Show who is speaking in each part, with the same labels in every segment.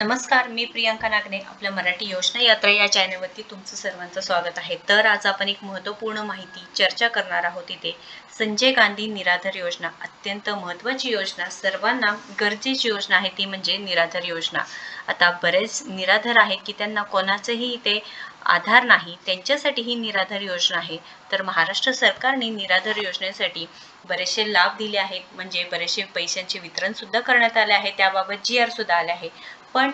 Speaker 1: नमस्कार मी प्रियांका नागने आपल्या मराठी योजना यात्रा या चॅनलवरती तुमचं सर्वांचं स्वागत आहे. तर आज आपण एक महत्त्वपूर्ण माहिती चर्चा करणार आहोत इथे. संजय गांधी निराधार योजना अत्यंत महत्त्वाची योजना सर्वांना गरजेची योजना आहे ती म्हणजे निराधार योजना. आता बरेच निराधार आहेत की त्यांना कोणाचंही इथे आधार नाही त्यांच्यासाठी ही निराधार योजना आहे. तर महाराष्ट्र सरकारने निराधार योजनेसाठी बरेचसे लाभ दिले आहेत म्हणजे बरेचसे पैशांचे वितरण सुद्धा करण्यात आले आहे त्याबाबत जी आर सुद्धा आले आहे. पण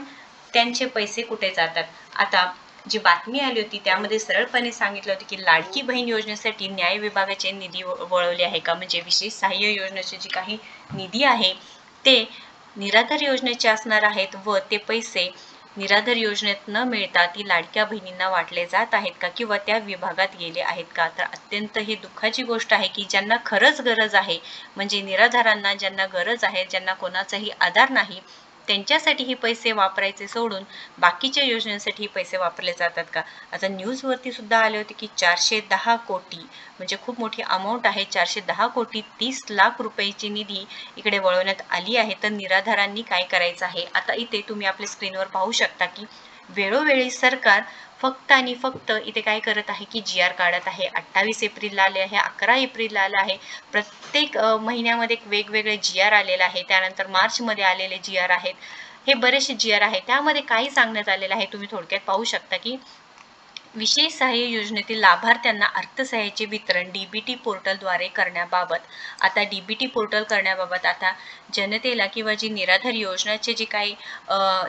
Speaker 1: त्यांचे पैसे कुठे जातात? आता जी बातमी आली होती त्यामध्ये सरळपणे सांगितलं होतं की लाडकी बहीण योजनेसाठी न्याय विभागाचे निधी वळवले आहे का? म्हणजे विशेष सहाय्य योजनेचे जे काही निधी आहे ते निराधार योजनेचे असणार आहेत व ते पैसे निराधार योजनेत न मिळता ती लाडक्या बहिणींना वाटले जात आहेत का? किंवा त्या विभागात गेले आहेत का? तर अत्यंत ही दुःखाची गोष्ट आहे की ज्यांना खरंच गरज आहे म्हणजे निराधारांना ज्यांना गरज आहे ज्यांना कोणाचाही आधार नाही त्यांच्यासाठी हे पैसे वापरायचे सोडून बाकीच्या योजनांसाठी पैसे वापरले जातात का? आता न्यूजवरती सुद्धा आले होते की चारशे दहा कोटी म्हणजे खूप मोठी अमाऊंट आहे. चारशे दहा कोटी तीस लाख रुपयाची निधी इकडे वळवण्यात आली आहे. तर निराधारांनी काय करायचं आहे? आता इथे तुम्ही आपल्या स्क्रीनवर पाहू शकता की वेळोवेळी सरकार फक्त आणि फक्त इथे काय करत आहे की जी आर काढत आहे. अठ्ठावीस एप्रिलला आले आहे अकरा एप्रिलला आलं आहे. प्रत्येक महिन्यामध्ये एक वेगवेगळे जी आर आलेलं आहे. त्यानंतर मार्चमध्ये आलेले जी आर आहेत. हे बरेचसे जी आर आहे त्यामध्ये काही सांगण्यात आलेलं आहे. तुम्ही थोडक्यात पाहू शकता की विशेष सहाय्य योजनेतील लाभार्थ्यांना अर्थसहाय्याचे वितरण डी बी टी पोर्टलद्वारे करण्याबाबत. आता डी बी टी पोर्टल करण्याबाबत आता जनतेला किंवा जी निराधार योजनाचे जे काही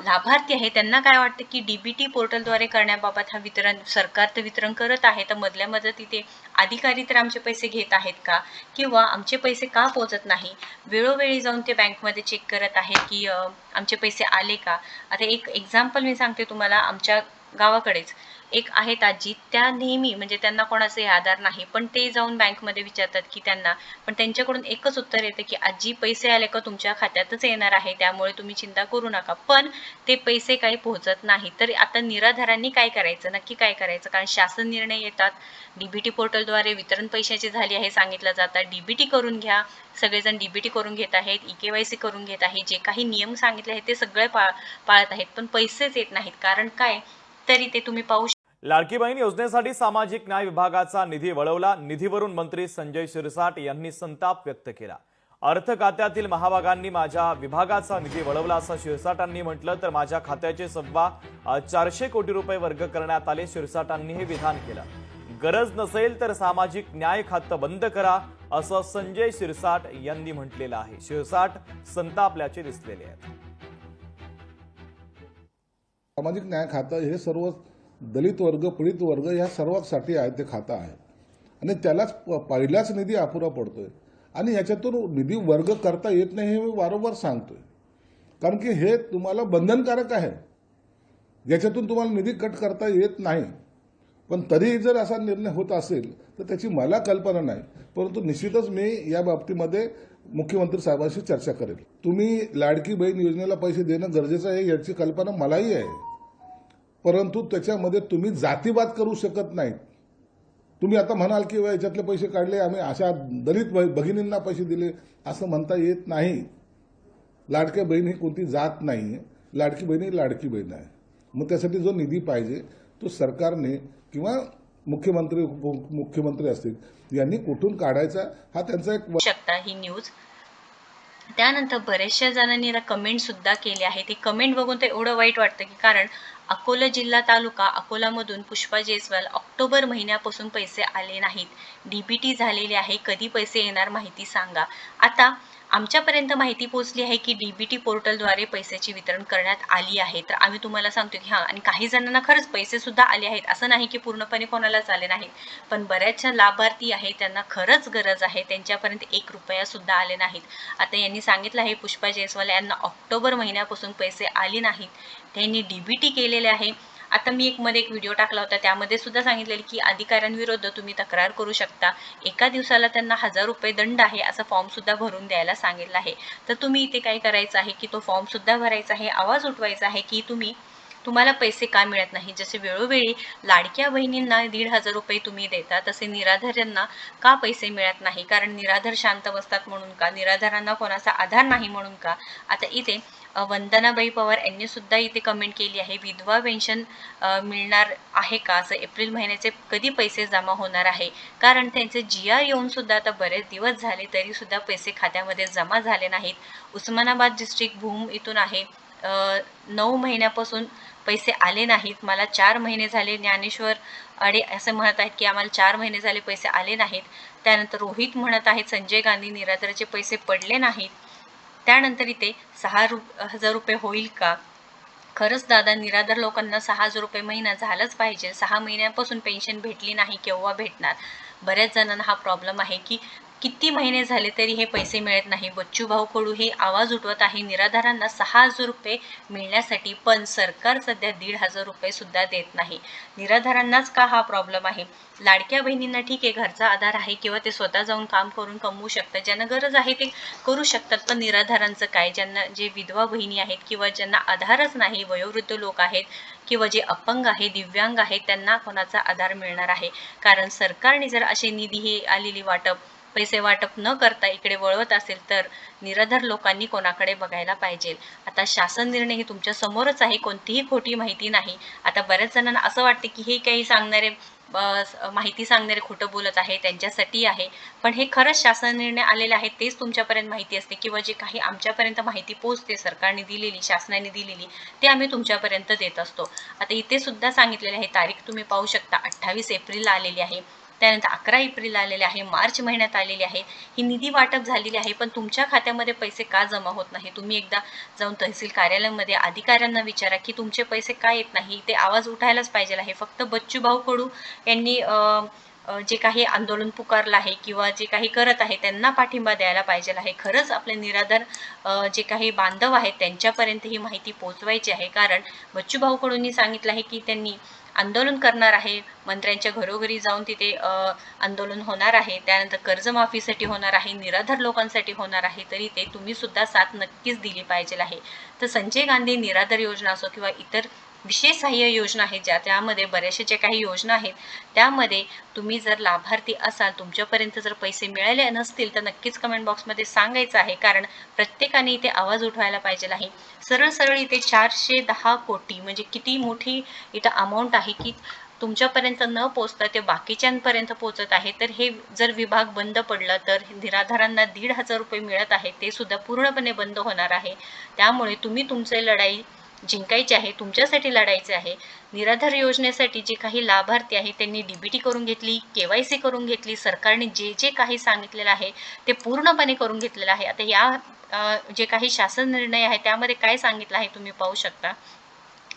Speaker 1: लाभार्थी आहे त्यांना काय वाटतं की डी बी टी पोर्टलद्वारे करण्याबाबत हा वितरण सरकार तर वितरण करत आहे तर मधल्या मध्ये तिथे अधिकारी तर आमचे पैसे घेत आहेत का? किंवा आमचे पैसे का पोहोचत नाही? वेळोवेळी जाऊन ते बँकमध्ये चेक करत आहेत की आमचे पैसे आले का? आता एक एक्झाम्पल मी सांगते तुम्हाला आमच्या गावाकडेच. एक आहेत आजी त्या नेहमी म्हणजे त्यांना कोणाचाही आधार नाही पण ते जाऊन बँकमध्ये विचारतात की त्यांना पण त्यांच्याकडून एकच उत्तर येतं की आजी पैसे आले का तुमच्या खात्यातच येणार आहे त्यामुळे तुम्ही चिंता करू नका. पण ते पैसे काही पोहोचत नाही. तर आता निराधारांनी काय करायचं? नक्की काय करायचं? कारण शासन निर्णय येतात. डीबीटी पोर्टलद्वारे वितरण पैशाची झाली आहे सांगितलं जातं. डीबीटी करून घ्या. सगळेजण डीबीटी करून घेत आहेत ई के वाय सी करून घेत आहे. जे काही नियम सांगितले आहेत ते सगळे पाळ पाळत आहेत. पण पैसेच येत नाहीत. कारण काय? तरी ते तुम्ही पाहू
Speaker 2: लाडकी बहीण योजनेसाठी सामाजिक न्याय विभागाचा निधी वळवला. निधीवरून मंत्री संजय शिरसाट यांनी संताप व्यक्त केला. अर्थ खात्यातील महाभागांनी माझ्या विभागाचा निधी वळवला असं शिरसाटांनी म्हटलं तर माझ्या खात्याचे सव्वा चारशे कोटी रुपये वर्ग करण्यात आले शिरसाटांनी हे विधान केलं. गरज नसेल तर सामाजिक न्याय खातं बंद करा असं संजय शिरसाट यांनी म्हटलेलं आहे. शिरसाट संतापल्याचे दिसलेले आहेत.
Speaker 3: सामाजिक न्याय खातं हे सर्व दलित वर्ग पीडित वर्ग या सर्वांसाठी आहे ते खातं आहे. आणि त्यालाच प- पहिलाच निधी अपुरा पडतोय. आणि याच्यातून निधी वर्ग करता येत नाही हे मी वारंवार सांगतोय. कारण की हे तुम्हाला बंधनकारक आहे. याच्यातून तुम्हाला निधी कट करता येत नाही. पण तरीही जर असा निर्णय होत असेल तर त्याची मला कल्पना नाही. परंतु निश्चितच मी या बाबतीमध्ये मुख्यमंत्री साहेबांशी चर्चा करेल. तुम्ही लाडकी बहीण योजनेला पैसे देणं गरजेचं आहे याची कल्पना मलाही आहे. परंतु त्याच्यामध्ये तुम्ही जातीवाद करू शकत नाहीत. तुम्ही आता म्हणाल की याच्यातले पैसे काढले आम्ही अशा दलित भगिनींना पैसे दिले. असं म्हणता येत नाही. लाडक्या बहीण ही कोणती जात नाही. लाडकी बहीण ही लाडकी बहीण आहे. मग त्यासाठी जो निधी पाहिजे तो सरकारने किंवा मुख्यमंत्री मुख्यमंत्री असतील यांनी कुठून काढायचा? हा त्यांचा एक
Speaker 1: शकता ही न्यूज. त्यानंतर बऱ्याचशा जणांनी याला कमेंटसुद्धा केली आहे ती कमेंट बघून तर एवढं वाईट वाटतं की कारण अकोला जिल्हा तालुका अकोलामधून पुष्पा जयस्वाल ऑक्टोबर महिन्यापासून पैसे आले नाहीत. डीबीटी झालेले आहे. कधी पैसे येणार माहिती सांगा. आता आमच्यापर्यंत माहिती पोहोचली आहे की डीबीटी पोर्टलद्वारे पैशाची वितरण करण्यात आली आहे. तर आम्ही तुम्हाला सांगतो की हां आणि काही जणांना खरंच पैसे सुद्धा आले आहेत. असं नाही की पूर्णपणे कोणालाच आले नाहीत. पण बऱ्याचशा लाभार्थी आहेत त्यांना खरंच गरज आहे. त्यांच्यापर्यंत एक रुपया सुद्धा आले नाहीत. आता यांनी सांगितलं आहे पुष्पा जयस्वाल यांना ऑक्टोबर महिन्यापासून पैसे आले नाहीत. त्यांनी डीबीटी केलेले आहे. आता मी एक मध्ये एक व्हिडिओ टाकला होता. त्यामध्ये सुद्धा सांगितलेलं की अधिकाऱ्यांविरुद्ध तुम्ही तक्रार करू शकता. एका दिवसाला त्यांना हजार रुपये दंड आहे असा फॉर्म सुद्धा भरून द्यायला सांगितलं आहे. तर तुम्ही इथे काय करायचं आहे की तो फॉर्म सुद्धा भरायचा आहे आवाज उठवायचा आहे की तुम्ही तुम्हाला पैसे का मिळत नाही? जसे वेळोवेळी लाडक्या बहिणींना दीड हजार रुपये तुम्ही देता तसे निराधारांना का पैसे मिळत नाही? कारण निराधार शांत बसतात म्हणून का? निराधारांना कोणाचा आधार नाही म्हणून का? आता इथे वंदनाबाई पवार यांनी सुद्धा इथे कमेंट केली आहे विधवा पेन्शन मिळणार आहे का? असं एप्रिल महिन्याचे कधी पैसे जमा होणार आहे? कारण त्यांचे जी आर येऊन सुद्धा आता बरेच दिवस झाले तरी सुद्धा पैसे खात्यामध्ये जमा झाले नाहीत. उस्मानाबाद डिस्ट्रिक्ट भूम इथून आहे. नऊ महिन्यापासून पैसे आले नाहीत. मला चार महिने झाले ज्ञानेश्वर अडे असे म्हणत आहेत की आम्हाला चार महिने झाले पैसे आले नाहीत. त्यानंतर रोहित म्हणत आहेत संजय गांधी निराधाराचे पैसे पडले नाहीत. त्यानंतर इथे सहा रु हजार रुपये होईल का? खरंच दादा निराधार लोकांना सहा हजार रुपये महिना झालाच पाहिजे. सहा महिन्यापासून पेन्शन भेटली नाही केव्हा भेटणार? बऱ्याच जणांना हा प्रॉब्लेम आहे की किती महिने झाले तरी हे पैसे मिळत नाही. बच्चू भाऊ कडू हे आवाज उठवत आहे. निराधारांना सहा हजार रुपये मिळण्यासाठी पण सरकार सध्या दीड हजार रुपये सुद्धा देत नाही. निराधारांनाच का हा प्रॉब्लेम आहे? लाडक्या बहिणींना ठीक आहे घरचा आधार आहे किंवा ते स्वतः जाऊन काम करून कमवू शकतात. ज्यांना गरज आहे ते करू शकतात. पण निराधारांचं काय? ज्यांना जे विधवा बहिणी आहेत किंवा ज्यांना आधारच नाही वयोवृद्ध लोक आहेत किंवा जे अपंग आहे दिव्यांग आहेत त्यांना कोणाचा आधार मिळणार आहे? कारण सरकारने जर असे निधी हे आलेली वाटप पैसे वाटप न करता इकडे वळवत असेल तर निराधार लोकांनी कोणाकडे बघायला पाहिजे. आता शासन निर्णय हे तुमच्या समोरच आहे कोणतीही खोटी माहिती नाही. आता बऱ्याच जणांना असं वाटते की हे काही सांगणारे माहिती सांगणारे खोटं बोलत आहे त्यांच्यासाठी आहे. पण हे खरंच शासन निर्णय आलेले आहे तेच तुमच्यापर्यंत माहिती असते किंवा जे काही आमच्यापर्यंत माहिती पोहोचते सरकारने दिलेली शासनाने दिलेली ते आम्ही तुमच्यापर्यंत देत असतो. आता इथे सुद्धा सांगितलेले आहे तारीख तुम्ही पाहू शकता अठ्ठावीस एप्रिलला आलेली आहे. त्यानंतर अकरा एप्रिल आलेले आहे मार्च महिन्यात आलेली आहे. ही निधी वाटप झालेली आहे पण तुमच्या खात्यामध्ये पैसे का जमा होत नाही? तुम्ही एकदा जाऊन तहसील कार्यालयामध्ये अधिकाऱ्यांना विचारा की तुमचे पैसे का येत नाही? ते आवाज उठायलाच पाहिजे आहे. फक्त बच्चू भाऊ कडू यांनी जे काही आंदोलन पुकारलं आहे किंवा जे काही करत आहे त्यांना पाठिंबा द्यायला पाहिजे आहे. खरंच आपले निराधार जे काही बांधव आहेत त्यांच्यापर्यंत ही माहिती पोहोचवायची आहे. कारण बच्चू भाऊ कडूंनी सांगितलं आहे की त्यांनी आंदोलन करणार आहे. मंत्र्यांच्या घरोघरी जाऊन तिथे आंदोलन होणार आहे. त्यानंतर कर्जमाफीसाठी होणार आहे. निराधार लोकांसाठी होणार आहे. तरी ते तुम्ही सुद्धा साथ नक्कीच दिली पाहिजे आहे. तर संजय गांधी निराधार योजना असो किंवा इतर विशेष सहाय्य योजना आहेत ज्या त्यामध्ये बऱ्याचशा ज्या काही योजना आहेत त्यामध्ये तुम्ही जर लाभार्थी असाल तुमच्यापर्यंत जर पैसे मिळाले नसतील तर नक्कीच कमेंट बॉक्समध्ये सांगायचं आहे. कारण प्रत्येकाने इथे आवाज उठवायला पाहिजे आहे. सरळ सरळ इथे चारशे दहा कोटी म्हणजे किती मोठी इथं अमाऊंट आहे की तुमच्यापर्यंत न पोचता ते बाकीच्यांपर्यंत पोचत आहे. तर हे जर विभाग बंद पडला तर निराधारांना दीड हजार रुपये मिळत आहे ते सुद्धा पूर्णपणे बंद होणार आहे. त्यामुळे तुम्ही तुमचे लढाई जिंकायचे आहे तुमच्यासाठी लढायचे आहे. निराधार योजनेसाठी जे काही लाभार्थी आहे त्यांनी डीबीटी करून घेतली केवायसी करून घेतली सरकारने जे जे काही सांगितलेलं आहे ते पूर्णपणे करून घेतलेलं आहे. आता या जे काही शासन निर्णय आहे त्यामध्ये काय सांगितलं आहे तुम्ही पाहू शकता.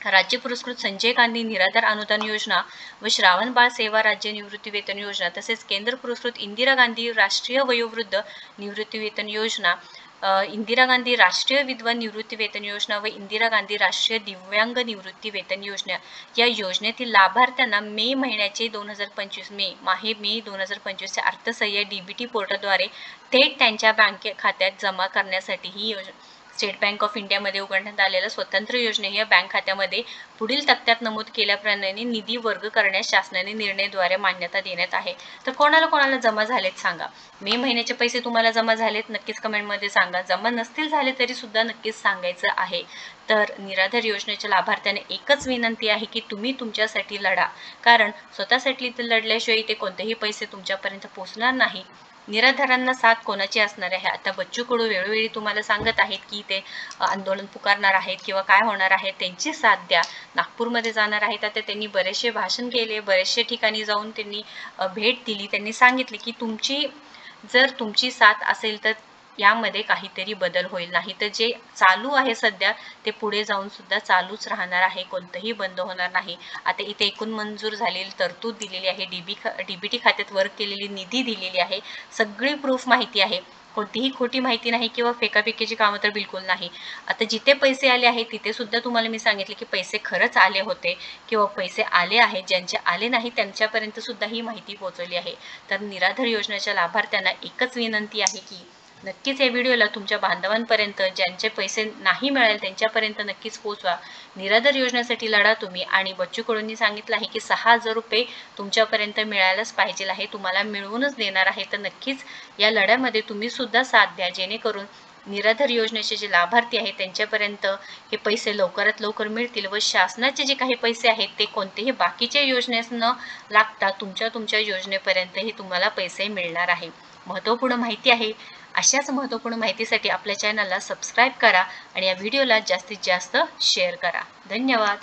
Speaker 1: राज्य पुरस्कृत संजय गांधी निराधार अनुदान योजना व श्रावण बाळ सेवा राज्य निवृत्ती वेतन योजना तसेच केंद्र पुरस्कृत इंदिरा गांधी राष्ट्रीय वयोवृद्ध निवृत्ती वेतन योजना इंदिरा गांधी राष्ट्रीय विधवा निवृत्ती वेतन योजना व इंदिरा गांधी राष्ट्रीय दिव्यांग निवृत्ती वेतन योजना या योजनेतील लाभार्थ्यांना मे महिन्याचे दोन हजार पंचवीस मे माहे मे दोन हजार पंचवीसचे अर्थसहाय्य डीबीटी पोर्टलद्वारे थेट त्यांच्या बँके खात्यात जमा करण्यासाठी ही योजना स्टेट बँक ऑफ इंडियामध्ये उघडण्यात आलेल्या स्वतंत्र योजने या बँक खात्यामध्ये पुढील तक्त्यात नमूद केल्याप्रमाणे निधी वर्ग करण्यास शासनाने निर्णयद्वारे मान्यता देण्यात आहे. तर कोणाला कोणाला जमा झालेत सांगा. मे महिन्याचे पैसे तुम्हाला जमा झालेत नक्कीच कमेंटमध्ये सांगा. जमा नसतील झाले तरी सुद्धा नक्कीच सांगायचं आहे. तर निराधार योजनेच्या लाभार्थ्याने एकच विनंती आहे की तुम्ही तुमच्यासाठी लढा. कारण स्वतःसाठी लढल्याशिवाय ते कोणतेही पैसे तुमच्यापर्यंत पोहोचणार नाही. निराधारांना साथ कोणाची असणार आहे? आता बच्चू कडू वेळोवेळी तुम्हाला सांगत आहेत की ते आंदोलन पुकारणार आहेत किंवा काय होणार आहे त्यांची साथ द्या. नागपूरमध्ये जाणार आहेत आता त्यांनी बरेचसे भाषण केले बरेचसे ठिकाणी जाऊन त्यांनी भेट दिली. त्यांनी सांगितले की तुमची जर तुमची साथ असेल तर यामध्ये काहीतरी बदल होईल. नाही तर जे चालू आहे सध्या ते पुढे जाऊन सुद्धा चालूच राहणार आहे. कोणतंही बंद होणार नाही. आता इथे एकूण मंजूर झालेली तरतूद दिलेली आहे. डीबी खा डीबीटी खात्यात वर्क केलेली निधी दिलेली आहे. सगळी प्रूफ माहिती आहे. कोणतीही खोटी माहिती नाही किंवा फेकाफेकीची कामं तर बिलकुल नाही. आता जिथे पैसे आले आहेत तिथे सुद्धा तुम्हाला मी सांगितले की पैसे खरंच आले होते किंवा पैसे आले आहेत. ज्यांचे आले नाही त्यांच्यापर्यंत सुद्धा ही माहिती पोहोचवली आहे. तर निराधार योजनेच्या लाभार्थ्यांना एकच विनंती आहे की नक्कीच या व्हिडिओला तुमच्या बांधवांपर्यंत ज्यांचे पैसे नाही मिळाले त्यांच्यापर्यंत नक्कीच पोहोचवा. निराधार योजनेसाठी लढा तुम्ही आणि बच्चू कडूंनी सांगितलं आहे की सहा हजार रुपये तुमच्यापर्यंत मिळायलाच पाहिजे आहे तुम्हाला मिळवूनच देणार आहे. तर नक्कीच या लढ्यामध्ये तुम्ही सुद्धा साथ द्या जेणेकरून निराधार योजनेचे जे लाभार्थी आहेत त्यांच्यापर्यंत हे पैसे लवकरात लवकर मिळतील व शासनाचे जे काही पैसे आहेत ते कोणतेही बाकीच्या योजनेस न लागता तुमच्या तुमच्या योजनेपर्यंतही तुम्हाला पैसे मिळणार आहे. महत्त्वपूर्ण माहिती आहे. अशाच महत्त्वपूर्ण माहितीसाठी आपल्या चॅनलला सबस्क्राईब करा आणि या व्हिडिओला जास्तीत जास्त शेअर करा. धन्यवाद.